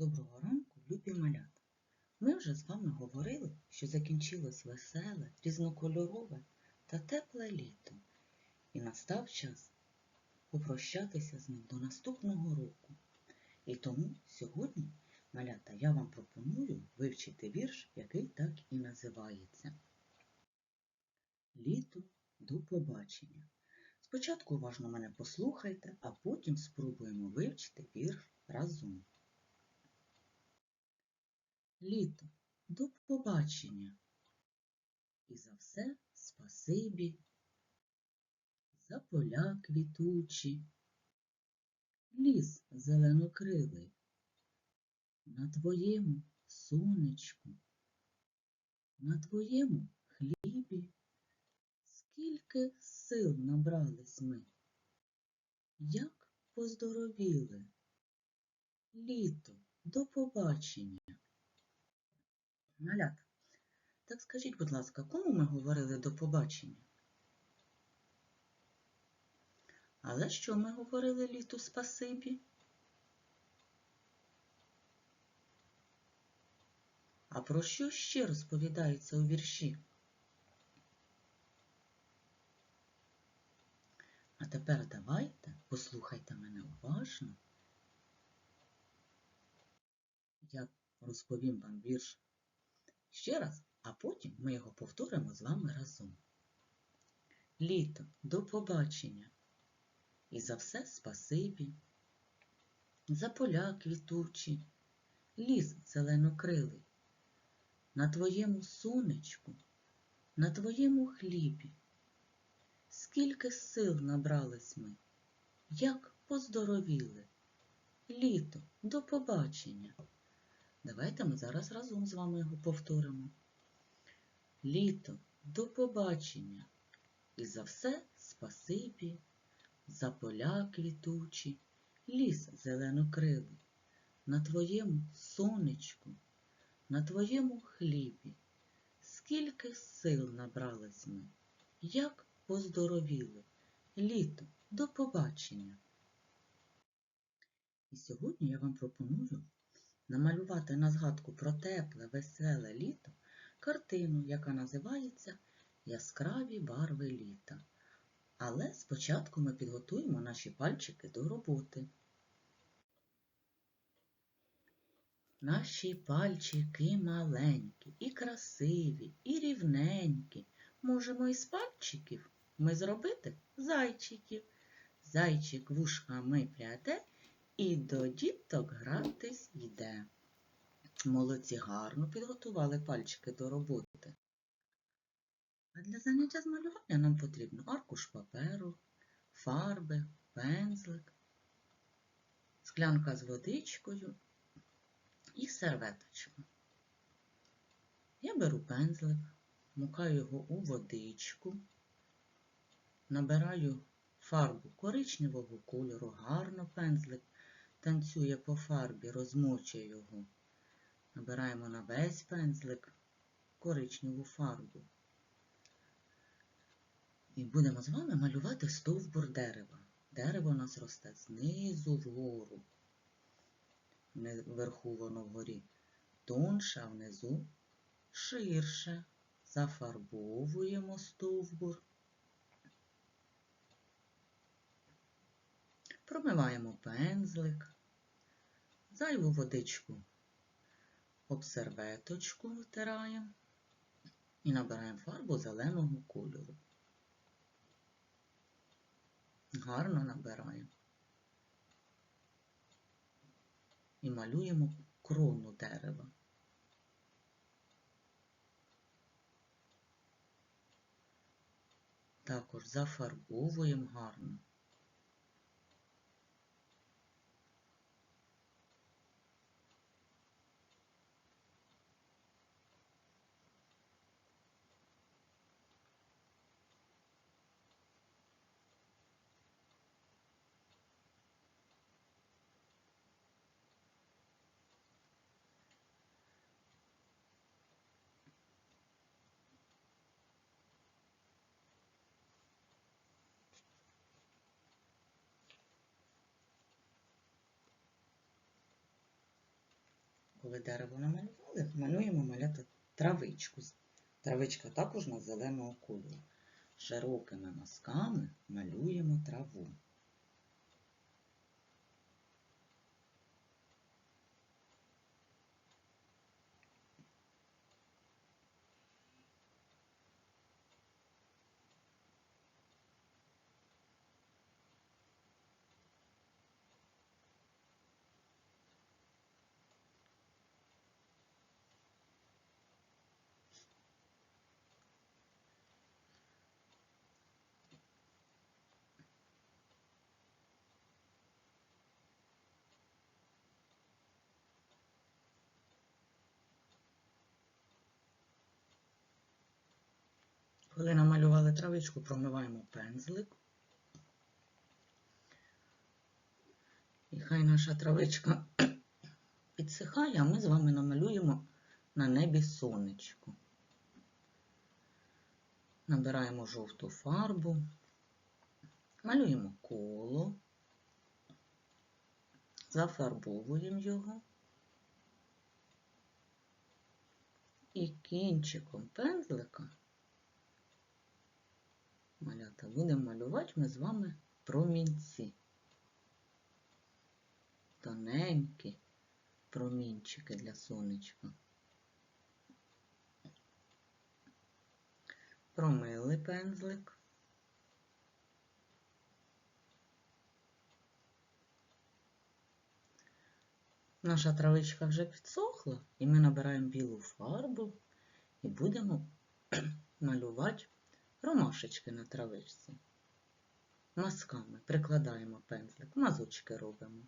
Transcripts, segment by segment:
Доброго ранку, любі малята! Ми вже з вами говорили, що закінчилось веселе, різнокольорове та тепле літо, і настав час попрощатися з ним до наступного року. І тому сьогодні, малята, я вам пропоную вивчити вірш, який так і називається Літо до побачення. Спочатку уважно мене послухайте, а потім спробуємо вивчити вірш разом. Літо, до побачення. І за все спасибі, за поля квітучі, ліс зеленокрилий, на твоєму сонечку, на твоєму хлібі, скільки сил набрались ми, як поздоровіли. Літо, до побачення. Малят, так скажіть, будь ласка, кому ми говорили до побачення? Але що ми говорили літу спасибі? А про що ще розповідається у вірші? А тепер давайте послухайте мене уважно. Я розповім вам вірш ще раз, а потім ми його повторимо з вами разом. Літо, до побачення. І за все спасибі, за поля квітучі, ліс зеленокрилий, на твоєму сонечку, на твоєму хлібі. Скільки сил набрались ми, як поздоровіли. Літо, до побачення. Давайте ми зараз разом з вами його повторимо. Літо, до побачення. І за все спасибі, за поля квітучі, ліс зеленокрилий, на твоєму сонечку, на твоєму хлібі. Скільки сил набрались ми, як поздоровіли. Літо, до побачення. І сьогодні я вам пропоную намалювати на згадку про тепле, веселе літо картину, яка називається Яскраві барви літа. Але спочатку ми підготуємо наші пальчики до роботи. Наші пальчики маленькі, і красиві, і рівненькі. Можемо із пальчиків ми зробити зайчиків. Зайчик вушками пряде і до діток гратись йде. Молодці гарно підготували пальчики до роботи. А для заняття з малювання нам потрібно аркуш паперу, фарби, пензлик, склянка з водичкою і серветочка. Я беру пензлик, мукаю його у водичку, набираю фарбу коричневого кольору, гарно пензлик танцює по фарбі, розмочує його. Набираємо на весь пензлик коричневу фарбу. І будемо з вами малювати стовбур дерева. Дерево у нас росте знизу вгору. Вверху воно вгорі тонше, а внизу ширше. Зафарбовуємо стовбур. Промиваємо пензлик, зайву водичку об серветочку витираємо і набираємо фарбу зеленого кольору. Гарно набираємо. І малюємо крону дерева. Також зафарбовуємо гарно. Коли дерево намалювали, малюємо маляти травичку. Травичка також на зеленого кольору. Широкими мазками малюємо траву. Коли намалювали травичку, промиваємо пензлик. І хай наша травичка підсихає, а ми з вами намалюємо на небі сонечко. Набираємо жовту фарбу, малюємо коло, зафарбовуємо його і кінчиком пензлика малята будемо малювати ми з вами промінці. Тоненькі промінчики для сонечка. Промили пензлик. Наша травичка вже підсохла, і ми набираємо білу фарбу і будемо малювати ромашечки на травичці. Мазками прикладаємо пензлик, мазочки робимо.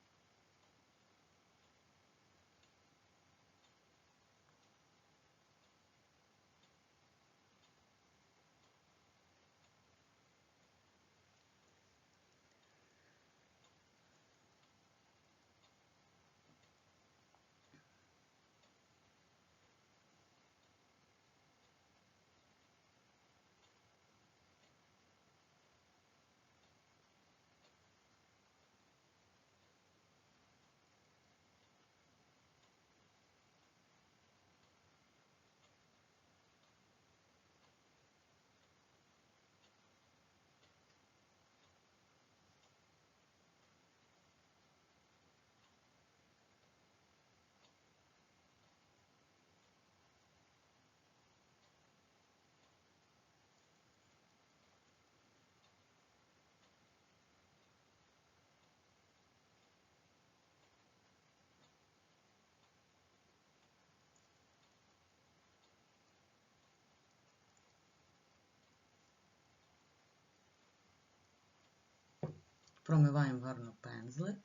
Промиваємо гарно пензлик,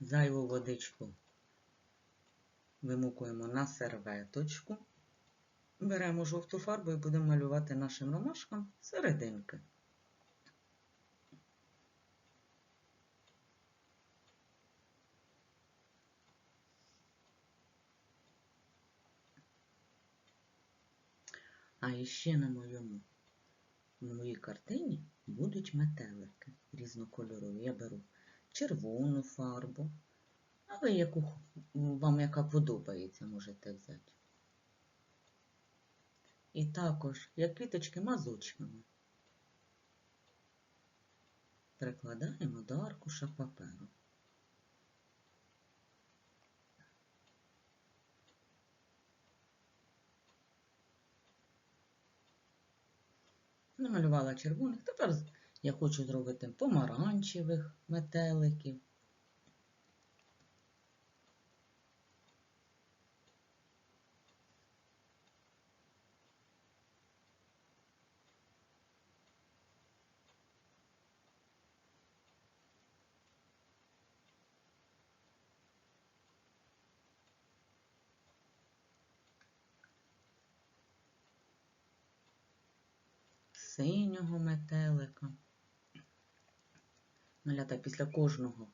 зайву водичку вимукуємо на серветочку, беремо жовту фарбу і будемо малювати нашим ромашкам серединки. А іще на моєму на моїй картині будуть метелики різнокольорові. Я беру червону фарбу, а ви яку вам яка подобається, можете взяти. І також, як квіточки мазочками, прикладаємо до аркуша паперу. Намалювала червоних. Тепер я хочу зробити помаранчевих метеликів. Синього метелика. Малята після кожного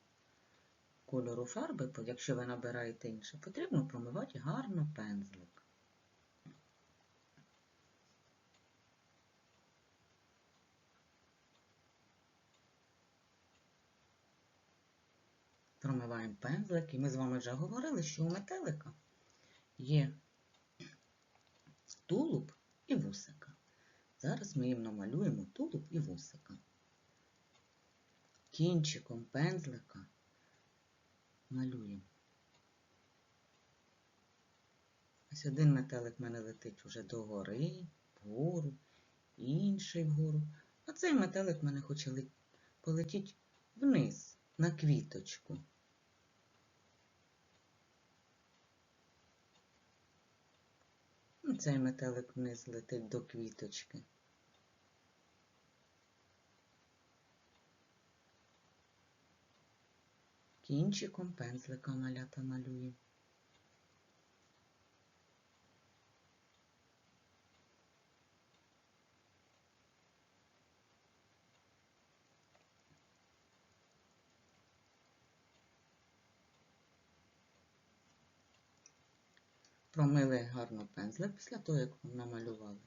кольору фарби, якщо ви набираєте інше, потрібно промивати гарно пензлик. Промиваємо пензлик, і ми з вами вже говорили, що у метелика є тулуб і вусика. Зараз ми їм намалюємо тулуб і вусика. Кінчиком пензлика малюємо. Ось один метелик в мене летить уже догори, вгору, інший вгору. А цей метелик в мене хоче полетіть вниз на квіточку. Цей метелик вниз летить до квіточки. Кінчиком пензлика малята малюємо. Промили гарно пензлик після того, як намалювали,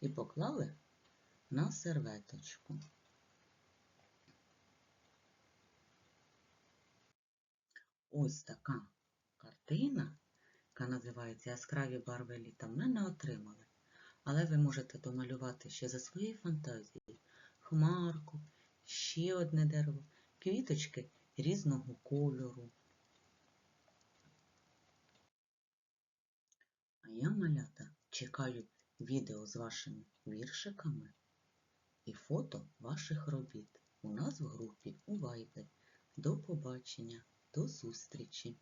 і поклали на серветочку. Ось така картина, яка називається Яскраві барви літа, ми не отримали. Але ви можете домалювати ще за своєю фантазією хмарку, ще одне дерево, квіточки різного кольору. А я, малята, чекаю відео з вашими віршиками і фото ваших робіт у нас в групі у Viber. До побачення, до зустрічі!